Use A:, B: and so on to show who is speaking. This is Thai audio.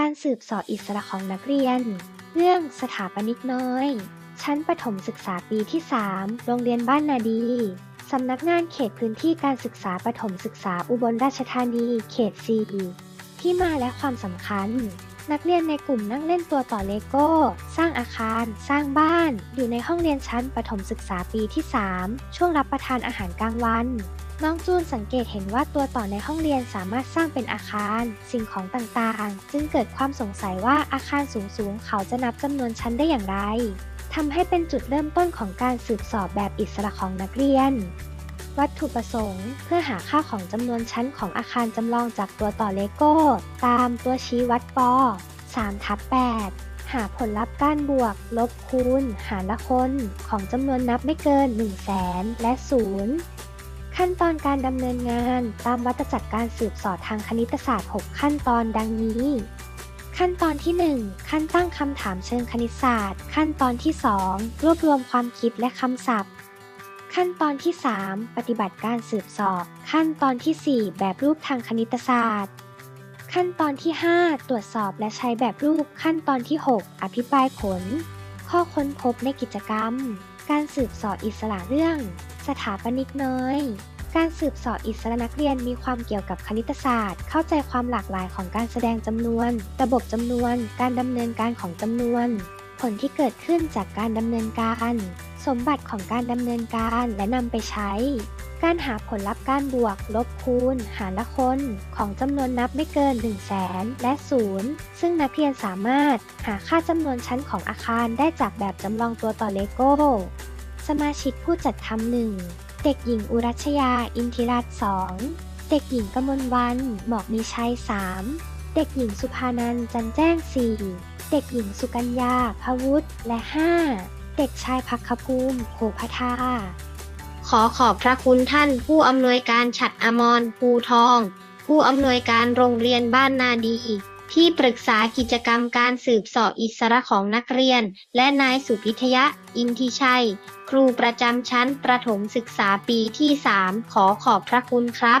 A: การสืบสอบอิสระของนักเรียน เรื่องสถาปนิกน้อย ชั้นประถมศึกษาปีที่ 3 โรงเรียนบ้านนาดีสำนักงานเขตพื้นที่การศึกษาประถมศึกษาอุบลราชธานี เขต 4 ที่มาและความสำคัญ นักเรียนในกลุ่มนั่งเล่นตัวต่อเลโก้ สร้างอาคาร สร้างบ้าน อยู่ในห้องเรียนชั้นประถมศึกษาปีที่ 3 ช่วงรับประทานอาหารกลางวันน้องจูนสังเกตเห็นว่าตัวต่อในห้องเรียนสามารถสร้างเป็นอาคาร สิ่งของต่างๆ จึงเกิดความสงสัยว่าอาคารสูงๆ เขาจะนับจำนวนชั้นได้อย่างไรทำให้เป็นจุดเริ่มต้นของการสืบสอบแบบอิสระของนักเรียน วัตถุประสงค์ เพื่อหาค่าของจำนวนชั้นของอาคารจำลองจากตัวต่อเลโก้ ตามตัวชี้วัดปอ3ทับ8หาผลลัพธ์การบวก ลบคูณ หารละคน ของจำนวนนับไม่เกิน 1 0 0 0 0แสนและ 0 ขั้นตอนการดำเนินงานตามวัตจักรการสืบสอบทางคณิตศาสตร์ 6 ขั้นตอนดังนี้ ขั้นตอนที่ 1 ขั้นตั้งคำถามเชิงคณิตศาสตร์ ขั้นตอนที่ 2 รวบรวมความคิดและคำศัพท์ ขั้นตอนที่ 3 ปฏิบัติการสืบสอบ ขั้นตอนที่ 4 แบบรูปทางคณิตศาสตร์ ขั้นตอนที่ 5 ตรวจสอบและใช้แบบรูป ขั้นตอนที่ 6 อภิปรายผล ข้อค้นพบในกิจกรรม การสืบสอบอิสระเรื่อง สถาปนิกน้อยการสืบสอบอิสระนักเรียนมีความเกี่ยวกับคณิตศาสตร์ เข้าใจความหลากหลายของการแสดงจำนวน ระบบจำนวน การดำเนินการของจำนวน ลที่เกิดขึ้นจากการดำเนินการ สมบัติของการดำเนินการและนำไปใช้ การหาผลลัพธ์การบวก ลบคูณ หารละคน ของจำนวนนับไม่เกิน 1 0 0 0 0แสนและ 0 ซึ่งนักเรียนสามารถหาค่าจำนวนชั้นของอาคารได้จากแบบจำลองตัวต่อเลโก้ สมาชิกผู้จัดทำหนึ่งเด็กหญิงอุรัชยา อินทิรัตน์สองเด็กหญิงกมลวัน หมอกมีชัย 3 เด็กหญิงสุภานันท์จันแจ้ง 4 เด็กหญิงสุกัญญาพวุฒิและ 5 เด็กชายพักขภูมิโขพทา
B: ขอขอบพระคุณท่านผู้อำนวยการฉัดอมรภูทอง ผู้อำนวยการโรงเรียนบ้านนาดี ที่ปรึกษากิจกรรมการสืบสอบอิสระของนักเรียน และนายสุพิทยะ อินทิชัย ครูประจำชั้นประถมศึกษาปีที่ 3 ขอขอบพระคุณครับ